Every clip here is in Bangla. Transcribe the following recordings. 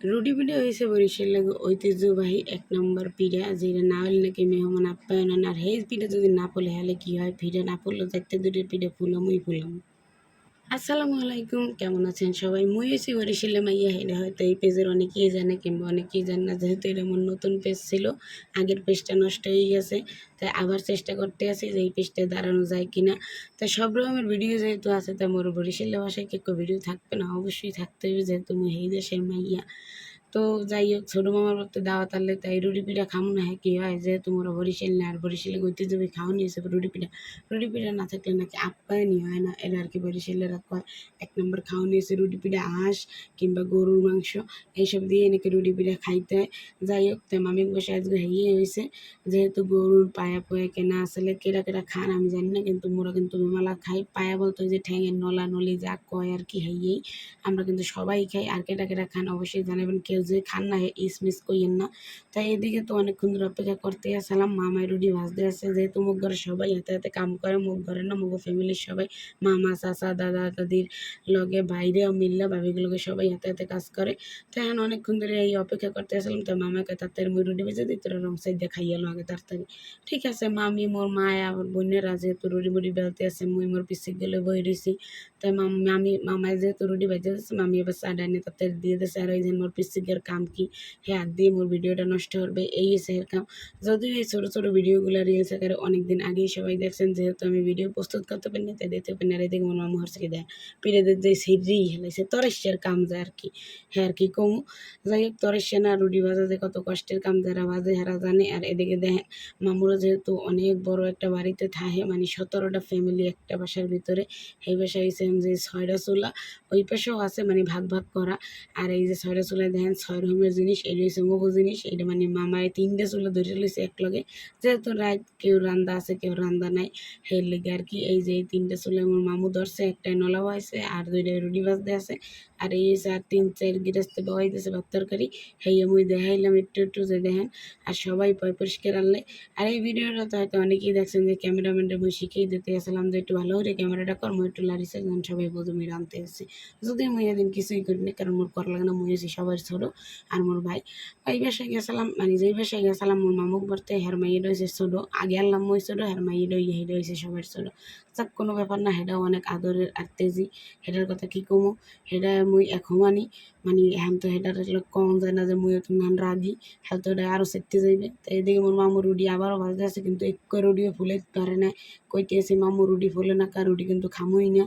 রুটি পিঠা হয়েছে বরিশালের ঐতিহ্যবাহী এক নম্বর পিঠা যেটা না হলে নাকি মেহমান আপ্যায়ন আর হেজ পিঠা যদি না পড়লে, হলে কি হয়? পিঠা না পড়লে দেখতে দুটো পিঠা ফুলামুই ফুলাম। আসসালামু আলাইকুম, কেমন আছেন সবাই? মুই এসি বরিশিল্লা মাইয়া হেলে হয়তো এই পেজের অনেকেই জানে কিংবা অনেকেই জান না, যেহেতু এটা আমার নতুন পেজ ছিল, আগের পেজটা নষ্ট হয়ে গেছে, তাই আবার চেষ্টা করতে আছি যে এই পেজটা দাঁড়ানো যায় কিনা। তাই সব রকমের ভিডিও যেহেতু আছে, তাই মোর বরিশিল্লা ভাষায় কেউ ভিডিও থাকবে না, অবশ্যই থাকতে হবে, যেহেতু মুই এই দেশের মাইয়া। তো যাই হোক ছোটো মামার বাড়িতে দাওয়াত আনলে তাই রুটি পিঠা খামো না হ্যাঁ কী হয়? যে তোমরা বরিশাল না, আর বরিশালে ঐতিহ্যবাহী খাওয়া নিয়েছে রুটি পিঠা। রুটি পিঠা না থাকলে নাকি আপ্যায়নই হয় না, এরা আর কি বরিশালেরা কয়, এক নম্বর খাওয়া নিয়েছে রুটি পিঠা, হাঁস কিংবা গরুর মাংস, এইসব দিয়ে নাকি রুটি পিঠা খাইতে হয়। যাই হোক তাই মামিক বসে আজকে হেয়ে হয়েছে যেহেতু গরুর পায়া পোয়া কেনা আসলে কেরা কেরা খান আমি জানি না, কিন্তু মোরা কিন্তু মেলা খাই, পায়া বলতো যে ঠ্যাঙের নলা, নলি যা কয় আর কি হেয়েই আমরা কিন্তু সবাই খাই, আর কেটা কেটা খান অবশ্যই জানাবেন, কেউ যে খান না ইস মিস কইয়েন না তাই এদিকে তো অনেকক্ষণ ধরে অপেক্ষা করতে আসলাম, মামাই রুটি ভাজতে আসছে। যেহেতু মুখ ঘরে সবাই হাতে হাতে কাম করে, মুখ ঘরে না, মুখ ফ্যামিলির সবাই। মামা, চাচা, দাদা, দাদির লগে বাইরে মিল্লা, ভাবিগুলোকে সবাই হাতে হাতে কাজ করে। তাই এখন অনেকক্ষণ ধরে এই অপেক্ষা করতে আসলাম। তো মামাকে তাড়াতাড়ি মুই রুটি ভেজে দিই তোরা রং সাইড দিয়ে খাইয়ালো আগে তাড়াতাড়ি। ঠিক আছে, মামি, মোর মায়া আমার বোনেরা যেহেতু রুটি মুড়ি বেলতে আছে মুই মোর পিছিয়ে গেলে বই রয়েছি তাই মামি মামায় যেহেতু রুটি ভেজে দিচ্ছে মামি এবার চা ডাইনে তাড়াতাড়ি দিয়ে দিচ্ছে আর ওই যে মোর পিছিয়ে কাম কি? হ্যাঁ দিয়ে মোর ভিডিওটা নষ্ট হবে। এই এসে এর কাম। যদিও এই ছোটো ছোটো ভিডিওগুলো রিলস আকারে অনেক দিন আগেই সবাই দেখছেন, যেহেতু আমি ভিডিও প্রস্তুত করতে পারি না তাই দেখতে পারি না আর এদিকে মোর মামু হরসকে দেয় পিড়েদের যে সিরি হেলাইছে তরেশের কাম যায় আর কি। হ্যাঁ আর কি কমু। যাই হোক তরেশে না রুটি ভাজা যে কত কষ্টের কাম যারা ভাজে হারা জানে। আর এদিকে দেখেন মামুরা যেহেতু অনেক বড় একটা বাড়িতে থাকে মানে সতেরোটা ফ্যামিলি একটা বাসার ভিতরে। এই বাসায় হয়েছে যে ছয়টা চুলা, ওই পাশেও আছে মানে ভাগ ভাগ করা। আর এই যে ছয়টা চুলায় দেখেন ছয় জিনিস এটা হচ্ছে মগু জিনিস এটা মানে মামায় তিনটে চুলা ধরে লইছে এক লগে যেহেতু রাত কেউ রান্দা আছে, কেউ রান্দা নাই, সেই লেগে আর কি এই যে এই তিনটে চুলে আমার মামু ধরছে, একটাই নলা বহাইছে আর দুইটা রুটি ভাজতে আছে। আর এই হচ্ছে আর তিন, চার গিরাস্তে বহাইতেছে ভাত তরকারি, সেই মুই দেখাইলাম একটু একটু যে দেখেন। আর সবাই পয় পরিষ্কার আনলে। আর এই ভিডিওটা তো হয়তো অনেকেই দেখছেন যে ক্যামেরাম্যানটা মুই শিখেই দিতে গেছিলাম যে একটু ভালো করে ক্যামেরাটা কর, মুই একটু লারিছে সবাই বোঝো, মুই রানতে এসেছি যদি মুই এদিন কিছুই করি না কারণ মোর করা লাগে না, মুই এসেছি সবার ছোটো। আর মোর ভাই। ওই বাসায় গেছিলাম মানে যেই বাসায় গেছিলাম মোর মামুক বর্তে হের মাইয়ে রয়েছে ছোটো। আগে আনলাম মই ছোটো হের মাইয়ে রয়ে রয়েছে সবার ছোটো। যাক কোনো ব্যাপার না হেটাও অনেক আদরের আর তেজি হেটার কথা কী কমো? হেটা মুই এখন মানি মানে এখন তো হেটার কম যায় না যে মুই তুমি নান রাগি হ্যাঁ তো আরও সেটতে যাইবে। তো এদিকে মোর মামু রুডি আবারও ভাজতে আছে, কিন্তু এক রুডিও ফুলে পারে না কইতে আছে, মামু, রুডি ফুলে না, কার রুডি কিন্তু খামোই না।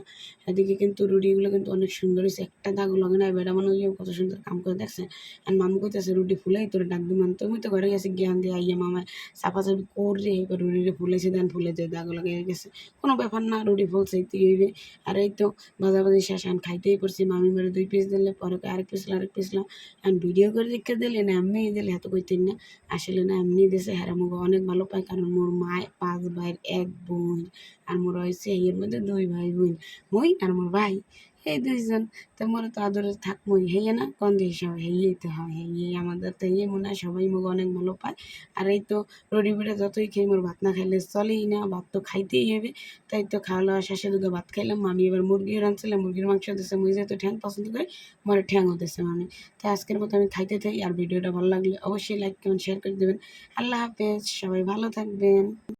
এদিকে কিন্তু রুডিগুলো কিন্তু অনেক সুন্দর হয়েছে একটা দাগ লাগে না বেড়া মনে হয় কত সুন্দর কাম করে দেখছে। আর মামু কইতেছে রুটি ফুলাই তোর ডাক দিমান তুমি তো ঘরে গেছি, জ্ঞান দিয়ে আইয়া চাপা চাপি করে এবার রুটিটা ফুলেছে দেন ফুলে যে দাগ লাগে গেছে। কোনো ব্যাপার না, রুটি ফুলছে চাইতে হইবে। আর এই তো ভাজাভাজি শেষ এখন খাইতেই পড়ছি। মামি মেরে দুই পিস দিলে পরে আরেক পিস আরেক পিস এখন ভিডিও করে দেখে দিলে, না এমনি দিলে এত কইতেন না। আসলে না এমনি দিয়েছে হ্যাঁ মুখ অনেক ভালো পায়, কারণ মোর মায় পাঁচ ভাইয়ের এক বোন, আর মোর হয়েছে এর মধ্যে দুই ভাই বোন। মই আর মোর ভাই। এই দুইজন। তো মোর তো আদরে থাকবই হেয়ে না? কোন দিয়ে সব হেয়েই তো হয় হেয়ে আমাদের তো হেয়ে মনে হয়, সবাই মুখ অনেক ভালো পায়। আর এই তো রুটি পিঠা যতই খেয়ে মোর ভাত না খাইলে চলেই না, ভাত তো খাইতেই হবে। তাই তো খাওয়া দাওয়া শেষে দুটো ভাত খাইলাম, মামি এবার মুরগিও রাঁধছিলাম, মুরগির মাংস দিচ্ছে মুই যেহেতু ঠ্যাং পছন্দ করি, মরে ঠ্যাংও দিচ্ছে মামি। তাই আজকের মতো আমি খাইতে থাকি আর ভিডিওটা ভালো লাগলে অবশ্যই লাইক কমেন্ট শেয়ার করে দেবেন। আল্লাহ হাফেজ, সবাই ভালো থাকবেন।